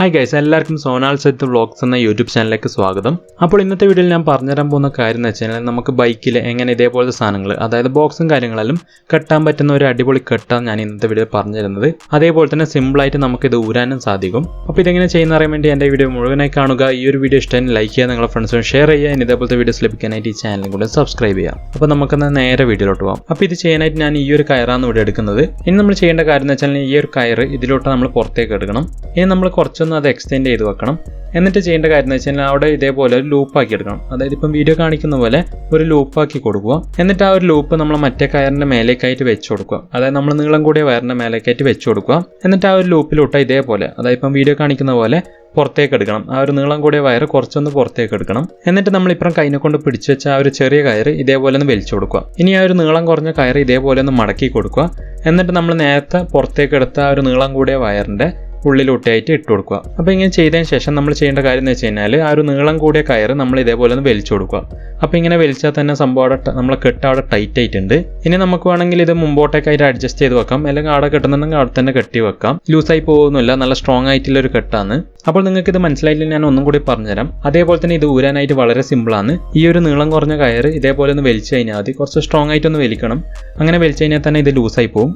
Hi guys എല്ലാവർക്കും Sonal set vlogs എന്ന YouTube ചാനലിലേക്ക് സ്വാഗതം. അപ്പോൾ ഇന്നത്തെ വീഡിയോയിൽ ഞാൻ പറഞ്ഞുതരാൻ പോകുന്ന കാര്യം എന്ന് വെച്ച് കഴിഞ്ഞാൽ നമുക്ക് ബൈക്കിൽ എങ്ങനെ ഇതേപോലത്തെ സാധനങ്ങൾ അതായത് ബോക്സും കാര്യങ്ങളെല്ലാം കെട്ടാൻ പറ്റുന്ന ഒരു അടിപൊളി കെട്ടാണ് ഞാൻ ഇന്നത്തെ വീഡിയോ പറഞ്ഞു തരുന്നത്. അതേപോലെ തന്നെ സിമ്പിളായിട്ട് നമുക്ക് ഇത് ഊരാനും സാധിക്കും. അപ്പോൾ ഇതെങ്ങനെ ചെയ്യുന്ന അറിയാൻ വേണ്ടി എന്റെ വീഡിയോ മുഴുവനായി കാണുക. ഈ ഒരു വീഡിയോ ഇഷ്ടം ലൈക്ക് ചെയ്യുക നിങ്ങളുടെ ഫ്രണ്ട്സിനും ഷെയർ ചെയ്യുക ഇനി ഇതേപോലത്തെ വീഡിയോസ് ലഭിക്കാനായിട്ട് ഈ ചാനലും കൂടെ സബ്സ്ക്രൈബ് ചെയ്യാം അപ്പോൾ നമുക്കെന്നാൽ നേരെ വീഡിയോയിലോട്ട് പോകാം അപ്പോൾ ഇത് ചെയ്യാനായിട്ട് ഞാൻ ഈ ഒരു കയറാണ് ഇവിടെ എടുക്കുന്നത്. ഇനി നമ്മൾ ചെയ്യേണ്ട കാര്യം എന്ന് വെച്ചാൽ ഈ ഒരു കയർ ഇതിലോട്ട് നമ്മൾ പുറത്തേക്ക് എടുക്കണം. ഇനി നമ്മൾ കുറച്ചൊന്ന് അത് എക്സ്റ്റെൻഡ് ചെയ്ത് വെക്കണം. എന്നിട്ട് ചെയ്യേണ്ട കാര്യം എന്ന് വെച്ചാൽ അവിടെ ഇതേപോലെ ഒരു ലൂപ്പ് ആക്കി എടുക്കണം. അതായത് ഇപ്പം വീഡിയോ കാണിക്കുന്ന പോലെ ഒരു ലൂപ്പ് ആക്കി കൊടുക്കുക. എന്നിട്ട് ആ ഒരു ലൂപ്പ് നമ്മൾ മറ്റേ കയറിന്റെ മേലേക്കായിട്ട് വെച്ച് കൊടുക്കുക. അതായത് നമ്മൾ നീളം കൂടിയ വയറിന്റെ മേലേക്കായിട്ട് വെച്ച് കൊടുക്കുക. എന്നിട്ട് ആ ഒരു ലൂപ്പിലോട്ട് ഇതേപോലെ അതായത് ഇപ്പം വീഡിയോ കാണിക്കുന്ന പോലെ പുറത്തേക്ക് എടുക്കണം. ആ ഒരു നീളം കൂടിയ വയറ് കുറച്ചൊന്ന് പുറത്തേക്ക് എടുക്കണം. എന്നിട്ട് നമ്മൾ ഇപ്പം കൈനെ കൊണ്ട് പിടിച്ചു വെച്ച ആ ഒരു ചെറിയ കയർ ഇതേപോലെ ഒന്ന് വലിച്ചു കൊടുക്കുക. ഇനി ആ ഒരു നീളം കുറഞ്ഞ കയർ ഇതേപോലെ ഒന്ന് മടക്കി കൊടുക്കുക. എന്നിട്ട് നമ്മൾ നേരത്തെ പുറത്തേക്ക് എടുത്ത ആ ഒരു നീളം കൂടിയ വയറിന്റെ ഉള്ളിലൊട്ടിയായിട്ട് ഇട്ട് കൊടുക്കുക. അപ്പോൾ ഇങ്ങനെ ചെയ്തതിന് ശേഷം നമ്മൾ ചെയ്യേണ്ട കാര്യം എന്ന് വെച്ച് കഴിഞ്ഞാൽ ആ ഒരു നീളം കൂടിയ കയർ നമ്മൾ ഇതേപോലെ ഒന്ന് വലിച്ചു കൊടുക്കുക. അപ്പോൾ ഇങ്ങനെ വലിച്ചാൽ തന്നെ സംഭവം അവിടെ നമ്മളെ കെട്ട് അവിടെ ടൈറ്റ് ആയിട്ടുണ്ട്. ഇനി നമുക്ക് വേണമെങ്കിൽ ഇത് മുമ്പോട്ടേക്കായിട്ട് അഡ്ജസ്റ്റ് ചെയ്ത് വെക്കാം. അല്ലെങ്കിൽ അവിടെ കെട്ടുന്നുണ്ടെങ്കിൽ അവിടെ തന്നെ കെട്ടി വെക്കാം. ലൂസായി പോകുന്നില്ല. നല്ല സ്ട്രോങ് ആയിട്ടുള്ള ഒരു കെട്ടാണ്. അപ്പോൾ നിങ്ങൾക്ക് ഇത് മനസ്സിലായില്ല ഞാൻ ഒന്നും കൂടി പറഞ്ഞുതരാം. അതേപോലെ തന്നെ ഇത് ഊരാനായിട്ട് വളരെ സിമ്പിളാണ് ഈ ഒരു നീളം കുറഞ്ഞ കയർ ഇതേപോലെ ഒന്ന് വലിച്ചു കഴിഞ്ഞാൽ മതി. കുറച്ച് സ്ട്രോങ് ആയിട്ടൊന്ന് വലിക്കണം. അങ്ങനെ വലിച്ചു കഴിഞ്ഞാൽ തന്നെ ഇത് ലൂസായി പോകും.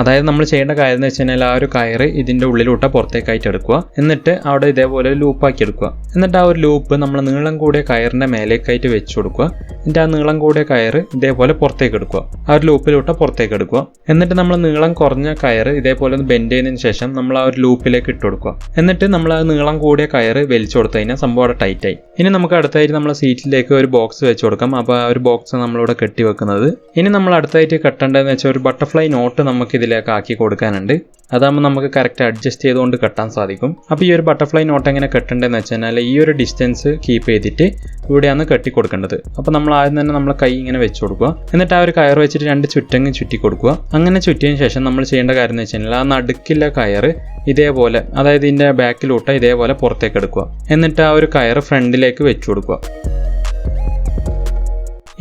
അതായത് നമ്മൾ ചെയ്യേണ്ട കാര്യം എന്ന് വെച്ച് കഴിഞ്ഞാൽ ആ ഒരു കയറ് ഇതിന്റെ ഉള്ളിലോട്ട് പുറത്തേക്കായിട്ട് എടുക്കുക. എന്നിട്ട് അവിടെ ഇതേപോലെ ലൂപ്പാക്കി എടുക്കുക. എന്നിട്ട് ആ ഒരു ലൂപ്പ് നമ്മൾ നീളം കൂടിയ കയറിന്റെ മേലേക്കായിട്ട് വെച്ച് കൊടുക്കുക. എന്നിട്ട് ആ നീളം കൂടിയ കയറ് ഇതേപോലെ പുറത്തേക്ക് എടുക്കുക. ആ ഒരു ലൂപ്പിലോട്ട് പുറത്തേക്ക് എടുക്കുക. എന്നിട്ട് നമ്മൾ നീളം കുറഞ്ഞ കയറ് ഇതേപോലെ ഒന്ന് ബെൻഡ് ചെയ്തതിന് ശേഷം നമ്മൾ ആ ഒരു ലൂപ്പിലേക്ക് ഇട്ട് കൊടുക്കുക. എന്നിട്ട് നമ്മൾ ആ നീളം കൂടിയ കയറ് വലിച്ചു കൊടുത്തു കഴിഞ്ഞാൽ സംഭവം അവിടെ ടൈറ്റ് ആയി. ഇനി നമുക്ക് അടുത്തായിട്ട് നമ്മൾ സീറ്റിലേക്ക് ഒരു ബോക്സ് വെച്ച് കൊടുക്കാം. അപ്പോൾ ആ ഒരു ബോക്സ് നമ്മളിവിടെ കെട്ടി വെക്കുന്നത്. ഇനി നമ്മൾ അടുത്തായിട്ട് കെട്ടേണ്ടതെന്ന് വെച്ചാൽ ഒരു ബട്ടർഫ്ലൈ നോട്ട് നമുക്ക് ഇതിലേക്ക് ആക്കി കൊടുക്കാനുണ്ട്. അതാകുമ്പോൾ നമുക്ക് കറക്റ്റ് അഡ്ജസ്റ്റ് ചെയ്തുകൊണ്ട് കെട്ടാൻ സാധിക്കും. അപ്പോൾ ഈ ഒരു ബട്ടർഫ്ലൈ നോട്ട് എങ്ങനെ കെട്ടേണ്ടതെന്ന് വെച്ച് കഴിഞ്ഞാൽ ഈ ഒരു ഡിസ്റ്റൻസ് കീപ്പ് ചെയ്തിട്ട് ഇവിടെയാണ് കെട്ടി കൊടുക്കേണ്ടത്. അപ്പോൾ നമ്മൾ ആദ്യം തന്നെ നമ്മൾ കൈ ഇങ്ങനെ വെച്ച് കൊടുക്കുക. എന്നിട്ട് ആ ഒരു കയർ വെച്ചിട്ട് രണ്ട് ചുറ്റങ്ങ് ചുറ്റി കൊടുക്കുക. അങ്ങനെ ചുറ്റിയതിന് ശേഷം നമ്മൾ ചെയ്യേണ്ട കാര്യം എന്ന് വെച്ചാൽ ആ നടുക്കില്ല കയറ് ഇതേപോലെ അതായത് ഇതിന്റെ ബാക്കിലോട്ട് ഇതേപോലെ പുറത്തേക്ക് എടുക്കുക. എന്നിട്ട് ആ ഒരു കയർ ഫ്രണ്ടിലേക്ക് വെച്ചു കൊടുക്കുക.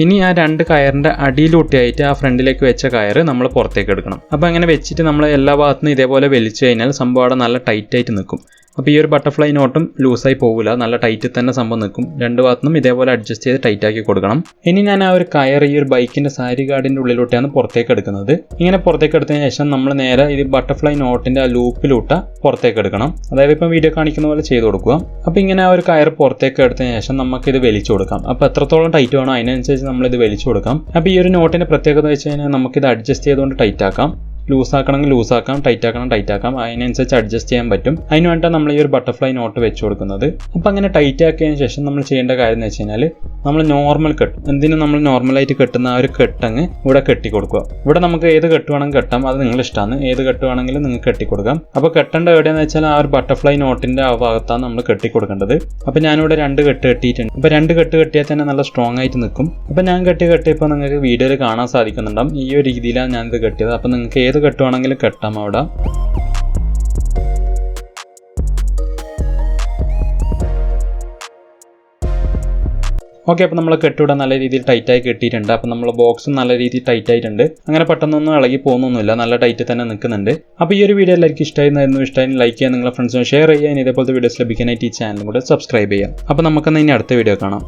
ഇനി ആ രണ്ട് കയറിന്റെ അടിയിലൂട്ടിയായിട്ട് ആ ഫ്രണ്ടിലേക്ക് വെച്ച കയർ നമ്മൾ പുറത്തേക്ക് എടുക്കണം. അപ്പോൾ അങ്ങനെ വെച്ചിട്ട് നമ്മൾ എല്ലാ ഭാഗത്തുനിന്നും ഇതേപോലെ വലിച്ചു കഴിഞ്ഞാൽ സംഭവം അവിടെ നല്ല ടൈറ്റായിട്ട് നിൽക്കും. അപ്പോൾ ഈ ഒരു ബട്ടർഫ്ലൈ നോട്ടും ലൂസായി പോകില്ല നല്ല ടൈറ്റിൽ തന്നെ സംഭവം നിൽക്കും. രണ്ട് ഭാഗത്തുനിന്നും ഇതേപോലെ അഡ്ജസ്റ്റ് ചെയ്ത് ടൈറ്റ് ആക്കി കൊടുക്കണം. ഇനി ഞാൻ ആ ഒരു കയർ ഈ ഒരു ബൈക്കിന്റെ സാരി ഗാർഡിന്റെ ഉള്ളിലോട്ടാണ് പുറത്തേക്ക് എടുക്കുന്നത്. ഇങ്ങനെ പുറത്തേക്ക് എടുത്തതിന് ശേഷം നമ്മൾ നേരെ ഇത് ബട്ടർഫ്ലൈ നോട്ടിന്റെ ആ ലൂപ്പിലൂട്ട പുറത്തേക്ക് എടുക്കണം. അതായത് ഇപ്പം വീഡിയോ കാണിക്കുന്ന പോലെ ചെയ്ത് കൊടുക്കുക. അപ്പോൾ ഇങ്ങനെ ആ ഒരു കയർ പുറത്തേക്ക് എടുത്തതിന് ശേഷം നമുക്കിത് വലിച്ചു കൊടുക്കാം. അപ്പോൾ എത്രത്തോളം ടൈറ്റ് വേണോ അതിനനുസരിച്ച് നമ്മളിത് വലിച്ചു കൊടുക്കാം. അപ്പോൾ ഈ ഒരു നോട്ടിന്റെ പ്രത്യേകത വെച്ച് കഴിഞ്ഞാൽ നമുക്കിത് അഡ്ജസ്റ്റ് ചെയ്തുകൊണ്ട് ടൈറ്റ് ആക്കാം. ലൂസ് ആക്കണമെങ്കിൽ ലൂസ് ആക്കാം ടൈറ്റ് ആക്കണം ടൈറ്റ് ആക്കാം അതിനനുസരിച്ച് അഡ്ജസ്റ്റ് ചെയ്യാൻ പറ്റും. അതിന് വേണ്ടിയിട്ടാണ് നമ്മൾ ഈ ഒരു ബട്ടർഫ്ലൈ നോട്ട് വെച്ച് കൊടുക്കുന്നത്. അപ്പോൾ അങ്ങനെ ടൈറ്റ് ആക്കിയതിന് ശേഷം നമ്മൾ ചെയ്യേണ്ട കാര്യം എന്ന് വെച്ച് കഴിഞ്ഞാൽ നമ്മൾ നോർമൽ കെട്ട്. എന്തിനും നമ്മൾ നോർമലായിട്ട് കെട്ടുന്ന ആ ഒരു കെട്ടങ്ങ് ഇവിടെ കെട്ടി കൊടുക്കുക ഇവിടെ നമുക്ക് ഏത് കെട്ട് വേണമെങ്കിൽ കെട്ടാം. അത് നിങ്ങൾ ഇഷ്ടമാണ് ഏത് കെട്ട് വേണമെങ്കിലും നിങ്ങൾക്ക് കെട്ടി കൊടുക്കാം അപ്പോൾ കെട്ടേണ്ട എവിടെയാണെന്ന് വെച്ചാൽ ആ ഒരു ബട്ടർഫ്ലൈ നോട്ടിന്റെ ആ ഭാഗത്താണ് നമ്മൾ കെട്ടി കൊടുക്കേണ്ടത് അപ്പോൾ ഞാനിവിടെ രണ്ട് കെട്ട് കെട്ടിയിട്ടുണ്ട്. അപ്പോൾ രണ്ട് കെട്ട് കെട്ടിയാൽ തന്നെ നല്ല സ്ട്രോങ് ആയിട്ട് നിൽക്കും. അപ്പോൾ ഞാൻ കെട്ടി കെട്ടിയപ്പോൾ നിങ്ങൾക്ക് വീഡിയോയിൽ കാണാൻ സാധിക്കുന്നുണ്ടാവും. ഈ ഒരു രീതിയിലാണ് ഞാനിത് കെട്ടിയത്. അപ്പോൾ നിങ്ങൾക്ക് കെട്ട് വേണമെങ്കിലും കെട്ടാം അവിടെ. ഓക്കെ അപ്പോൾ നമ്മൾ കെട്ടിവിടെ നല്ല രീതിയിൽ ടൈറ്റായി കെട്ടിയിട്ടുണ്ട്. അപ്പോൾ നമ്മൾ ബോക്സും നല്ല രീതിയിൽ ടൈറ്റായിട്ടുണ്ട് അങ്ങനെ പെട്ടെന്നൊന്നും ഇളകി പോകുന്നൊന്നുമില്ല. നല്ല ടൈറ്റ് തന്നെ നിൽക്കുന്നുണ്ട്. അപ്പോൾ ഈ ഒരു വീഡിയോ എല്ലാവർക്കും ഇഷ്ടമായിരുന്നു ഇഷ്ടമായി ലൈക്ക് ചെയ്യാൻ നിങ്ങളുടെ ഫ്രണ്ട്സിനും ഷെയർ ചെയ്യാൻ ഇതേപോലത്തെ വീഡിയോസ് ലഭിക്കാനായിട്ട് ഈ ചാനലും കൂടെ സബ്സ്ക്രൈബ് ചെയ്യാം അപ്പോൾ നമുക്കെന്നാൽ ഇനി അടുത്ത വീഡിയോ കാണാം.